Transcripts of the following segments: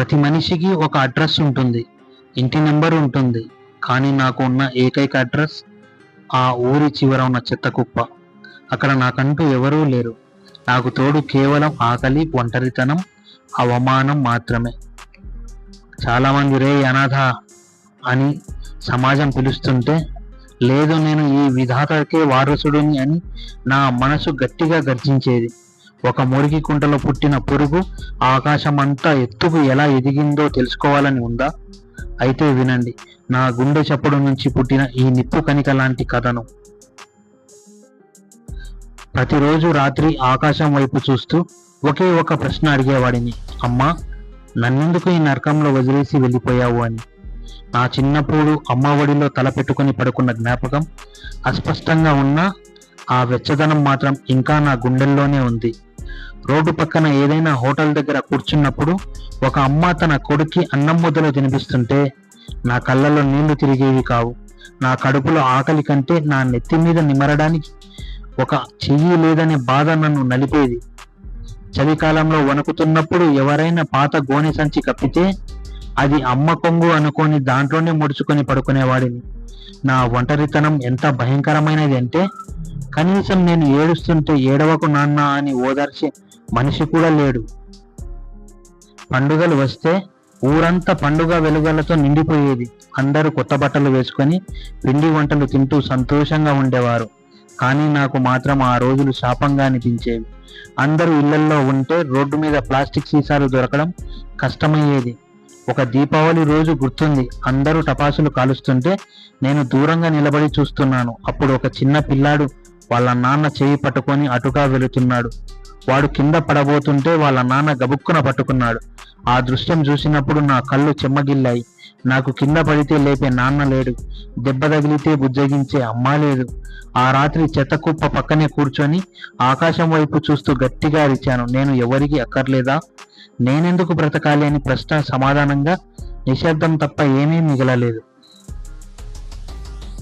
ప్రతి మనిషికి ఒక అడ్రస్ ఉంటుంది. ఇంటి నెంబర్ ఉంటుంది. కానీ నాకు ఉన్న ఏకైక అడ్రస్ ఆ ఊరి చివర ఉన్న చెత్త కుప్ప. అక్కడ నాకంటూ ఎవరూ లేరు. నాకు తోడు కేవలం ఆకలి ఒంటరితనం అవమానం మాత్రమే. చాలామంది రే అనాథ అని సమాజం పిలుస్తుంటే లేదు నేను ఈ విధాతకే వారసుడిని అని నా మనసు గట్టిగా గర్జించేది. ఒక మురికి కుంటలో పుట్టిన పురుగు ఆకాశమంతా ఎత్తుకు ఎలా ఎదిగిందో తెలుసుకోవాలని ఉందా? అయితే వినండి నా గుండె చప్పుడు నుంచి పుట్టిన ఈ నిప్పు కణిక లాంటి కథను. ప్రతిరోజు రాత్రి ఆకాశం వైపు చూస్తూ ఒకే ఒక ప్రశ్న అడిగేవాడిని. అమ్మా నన్నెందుకు ఈ నరకంలో వదిలేసి వెళ్ళిపోయావు అని? నా చిన్నప్పుడు అమ్మ ఒడిలో తల పెట్టుకుని పడుకున్న జ్ఞాపకం అస్పష్టంగా ఉన్నా ఆ వెచ్చదనం మాత్రం ఇంకా నా గుండెల్లోనే ఉంది. రోడ్డు పక్కన ఏదైనా హోటల్ దగ్గర కూర్చున్నప్పుడు ఒక అమ్మ తన కొడుక్కి అన్నం ముద్దలు తినిపిస్తుంటే నా కళ్ళలో నీళ్ళు తిరిగేవి కావు. నా కడుపులో ఆకలి కంటే నా నెత్తి మీద నిమరడానికి ఒక చెయ్యి లేదనే బాధ నన్ను నలిపేది. చలికాలంలో వణుకుతున్నప్పుడు ఎవరైనా పాత గోనె సంచి కప్పితే అది అమ్మ కొంగు అనుకొని దాంట్లోనే ముడుచుకొని పడుకునేవాడిని. నా ఒంటరితనం ఎంత భయంకరమైనది అంటే కనీసం నేను ఏడుస్తుంటే ఏడవకు నాన్న అని ఓదార్చే మనిషి కూడా లేడు. పండుగలు వస్తే ఊరంతా పండుగ వెలుగలతో నిండిపోయేది. అందరూ కొత్త బట్టలు వేసుకొని పిండి వంటలు తింటూ సంతోషంగా ఉండేవారు. కానీ నాకు మాత్రం ఆ రోజులు శాపంగా అనిపించేవి. అందరూ ఇళ్ళల్లో ఉంటే రోడ్డు మీద ప్లాస్టిక్ సీసాలు దొరకడం కష్టమయ్యేది. ఒక దీపావళి రోజు గుర్తుంది. అందరూ టపాసులు కాలుస్తుంటే నేను దూరంగా నిలబడి చూస్తున్నాను. అప్పుడు ఒక చిన్న పిల్లాడు వాళ్ళ నాన్న చేయి పట్టుకొని అటుగా వెళుతున్నాడు. వాడు కింద పడబోతుంటే వాళ్ళ నాన్న గబుక్కున పట్టుకున్నాడు. ఆ దృశ్యం చూసినప్పుడు నా కళ్ళు చెమ్మగిల్లాయి. నాకు కింద పడితే లేపే నాన్న లేడు. దెబ్బ తగిలితే బుజ్జగించే అమ్మ లేదు. ఆ రాత్రి చెత్త కుప్ప పక్కనే కూర్చొని ఆకాశం వైపు చూస్తూ గట్టిగా అరిచాను. నేను ఎవరికి అక్కర్లేదా? నేనెందుకు బ్రతకాలి అని ప్రశ్న సమాధానంగా నిశ్శబ్దం తప్ప ఏమీ మిగలలేదు.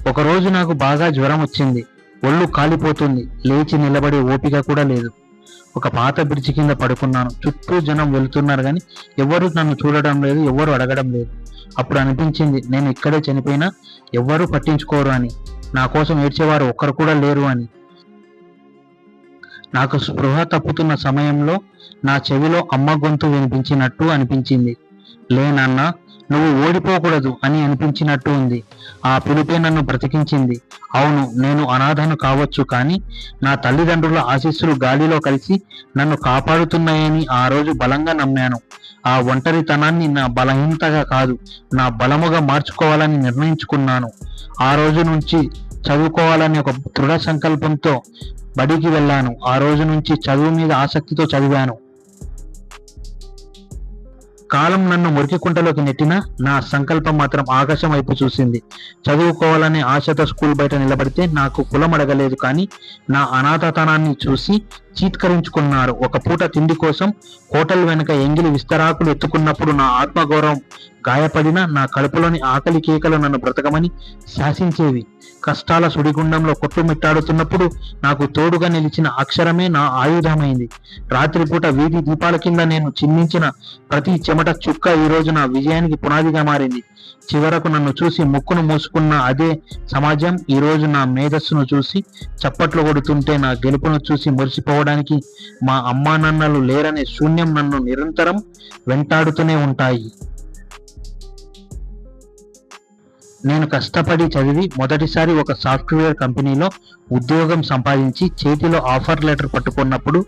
ఒకరోజు నాకు బాగా జ్వరం వచ్చింది. ఒళ్ళు కాలిపోతుంది. లేచి నిలబడే ఓపిక కూడా లేదు. ఒక పాత బ్రిడ్జి కింద పడుకున్నాను. చుట్టూ జనం వెళ్తున్నారు కానీ ఎవరు నన్ను చూడడం లేదు ఎవరు అడగడం లేదు. అప్పుడు అనిపించింది నేను ఇక్కడే చనిపోయినా ఎవ్వరూ పట్టించుకోరు అని. నా కోసం ఏడ్చేవారు ఒక్కరు కూడా లేరు అని. నాకు స్పృహ తప్పుతున్న సమయంలో నా చెవిలో అమ్మ గొంతు వినిపించినట్టు అనిపించింది. లే నాన్న నువ్వు ఓడిపోకూడదు అని అనిపించినట్టు ఉంది. ఆ పిలుపే నన్ను బ్రతికించింది. అవును నేను అనాథను కావచ్చు కానీ నా తల్లిదండ్రుల ఆశీస్సులు గాలిలో కలిసి నన్ను కాపాడుతున్నాయని ఆ రోజు బలంగా నమ్మాను. ఆ ఒంటరితనాన్ని నా బలహీనతగా కాదు నా బలముగా మార్చుకోవాలని నిర్ణయించుకున్నాను. ఆ రోజు నుంచి చదువుకోవాలని ఒక దృఢ సంకల్పంతో బడికి వెళ్ళాను. ఆ రోజు నుంచి చదువు మీద ఆసక్తితో చదివాను. కాలం నన్ను మురికికుంటలోకి నెట్టినా నా సంకల్పం మాత్రం ఆకాశం వైపు చూసింది. చదువుకోవాలనే ఆశతో స్కూల్ బయట నిలబడితే నాకు కులం అడగలేదు కానీ నా అనాథతనాన్ని చూసి చీత్కరించుకున్నారు. ఒక పూట తిండి కోసం హోటల్ వెనుక ఎంగిలి విస్తరాకులు ఎత్తుకున్నప్పుడు నా ఆత్మగౌరవం గాయపడిన నా కడుపులోని ఆకలి కేకలు నన్ను బ్రతకమని శాసించేవి. కష్టాల సుడిగుండంలో కొట్టుమిట్టాడుతున్నప్పుడు నాకు తోడుగా నిలిచిన అక్షరమే నా ఆయుధమైంది. రాత్రిపూట వీధి దీపాల కింద నేను చిన్నించిన ప్రతి చెమట చుక్క ఈ రోజు నా విజయానికి పునాదిగా మారింది. చివరకు నన్ను చూసి ముక్కును మూసుకున్న అదే సమాజం ఈ రోజు నా మేధస్సును చూసి చప్పట్లు కొడుతుంటే నా గెలుపును చూసి చెప్పడానికి మా అమ్మా నాన్నలు లేరనే శూన్యం నన్ను నిరంతరం వెంటాడుతూనే ఉంటాయి. నేను కష్టపడి చదివి మొదటిసారి ఒక సాఫ్ట్వేర్ కంపెనీలో ఉద్యోగం సంపాదించి చేతిలో ఆఫర్ లెటర్ పట్టుకున్నప్పుడు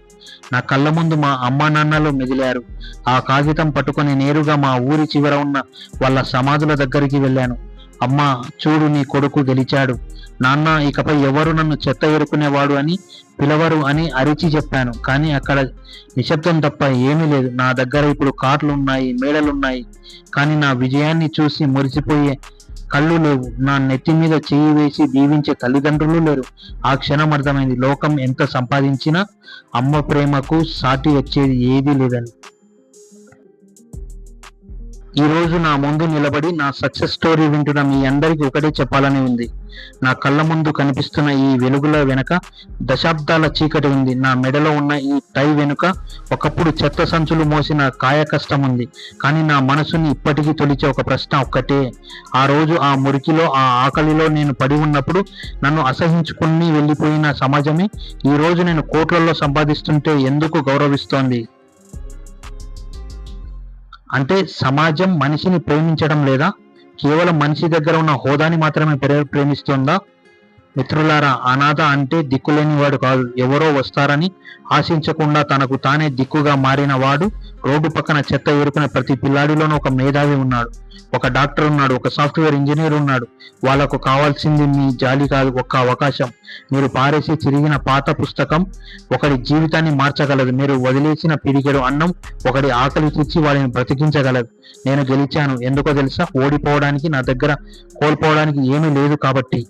నా కళ్ళ ముందు మా అమ్మా నాన్నలు మెదిలారు ఆ కాగితం పట్టుకొని నేరుగా మా ఊరి చివర ఉన్న వాళ్ళ సమాధుల దగ్గరికి వెళ్ళాను. అమ్మా చూడు నీ కొడుకు గెలిచాడు. నాన్న ఇకపై ఎవరు నన్ను చెత్త ఎరుకునేవాడు అని పిలవరు అని అరిచి చెప్పాను. కానీ అక్కడ నిశ్శబ్దం తప్ప ఏమీ లేదు. నా దగ్గర ఇప్పుడు కార్లు ఉన్నాయి మేడలున్నాయి. కానీ నా విజయాన్ని చూసి మురిసిపోయే కళ్ళు లేవు. నా నెత్తి మీద చేయి వేసి దీవించే తల్లిదండ్రులు లేరు. ఆ క్షణం అర్థమైంది. లోకం ఎంత సంపాదించినా అమ్మ ప్రేమకు సాటి వచ్చేది ఏదీ లేదని. ఈ రోజు నా ముందు నిలబడి నా సక్సెస్ స్టోరీ వింటున్న మీ అందరికీ ఒకటే చెప్పాలని ఉంది. నా కళ్ళ ముందు కనిపిస్తున్న ఈ వెలుగుల వెనుక దశాబ్దాల చీకటి ఉంది. నా మెడలో ఉన్న ఈ టై వెనుక ఒకప్పుడు చెత్త సంచులు మోసిన కాయ కష్టం ఉంది. కానీ నా మనసుని ఇప్పటికీ తొలిచే ఒక ప్రశ్న ఒక్కటే. ఆ రోజు ఆ మురికిలో ఆ ఆకలిలో నేను పడి ఉన్నప్పుడు నన్ను అసహించుకుని వెళ్ళిపోయిన సమాజమే ఈ రోజు నేను కోట్లలో సంపాదిస్తుంటే ఎందుకు గౌరవిస్తోంది? అంటే సమాజం మనిషిని ప్రేమించడం లేదా కేవలం మనిషి దగ్గర ఉన్న హోదాని మాత్రమే ప్రేమిస్తుందా? మిత్రులారా అనాథ అంటే దిక్కులేని వాడు కాదు. ఎవరో వస్తారని ఆశించకుండా తనకు తానే దిక్కుగా మారిన వాడు రోడ్డు పక్కన చెత్త ఏరుకునే ప్రతి పిల్లాడిలోనూ ఒక మేధావి ఉన్నాడు. ఒక డాక్టర్ ఉన్నాడు ఒక సాఫ్ట్వేర్ ఇంజనీర్ ఉన్నాడు. వాళ్ళకు కావాల్సింది మీ జాలి కాదు ఒక్క అవకాశం. మీరు పారేసి తిరిగిన పాత పుస్తకం ఒకడి జీవితాన్ని మార్చగలదు. మీరు వదిలేసిన పిడికెడు అన్నం ఒకడి ఆకలి తీర్చి వాడిని బ్రతికించగలదు. నేను గెలిచాను. ఎందుకో తెలుసా? ఓడిపోవడానికి నా దగ్గర కోల్పోవడానికి ఏమీ లేదు కాబట్టి.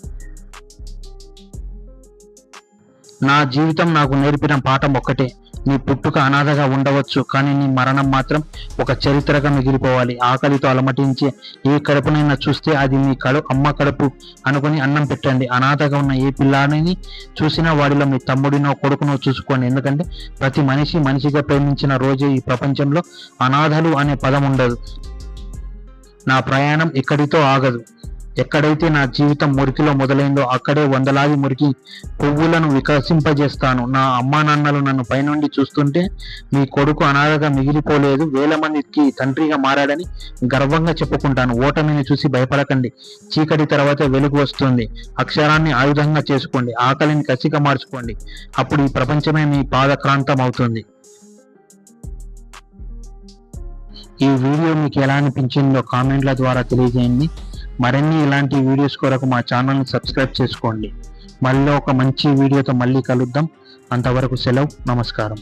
నా జీవితం నాకు నేర్పిన పాఠం ఒక్కటే. నీ పుట్టుక అనాథగా ఉండవచ్చు కానీ నీ మరణం మాత్రం ఒక చరిత్రగా మిగిలిపోవాలి. ఆకలితో అలమటించి ఏ కడుపునైనా చూస్తే అది మీ కడు అమ్మ కడుపు అనుకుని అన్నం పెట్టండి. అనాథగా ఉన్న ఏ పిల్లాడిని చూసినా వాడిలో మీ తమ్ముడినో కొడుకునో చూసుకోండి. ఎందుకంటే ప్రతి మనిషి మనిషిగా ప్రేమించిన రోజే ఈ ప్రపంచంలో అనాథలు అనే పదం ఉండదు. నా ప్రయాణం ఇక్కడితో ఆగదు. ఎక్కడైతే నా జీవితం మురికిలో మొదలైందో అక్కడే వందలాది మురికి పువ్వులను వికసింపజేస్తాను. నా అమ్మా నాన్నలు నన్ను పైనుండి చూస్తుంటే మీ కొడుకు అనాథగా మిగిలిపోలేదు వేల మందికి తండ్రిగా మారాడని గర్వంగా చెప్పుకుంటాను. ఓటమిని చూసి భయపడకండి. చీకటి తర్వాత వెలుగు వస్తుంది. అక్షరాన్ని ఆయుధంగా చేసుకోండి. ఆకలిని కసిగా మార్చుకోండి. అప్పుడు ఈ ప్రపంచమే మీ పాదక్రాంతం అవుతుంది ఈ వీడియో మీకు ఎలా అనిపించిందో కామెంట్ల ద్వారా తెలియజేయండి. మరిన్ని ఇలాంటి వీడియోస్ కొరకు మా ఛానల్ని సబ్స్క్రైబ్ చేసుకోండి. మళ్ళీ ఒక మంచి వీడియోతో మళ్ళీ కలుద్దాం. అంతవరకు సెలవు. నమస్కారం.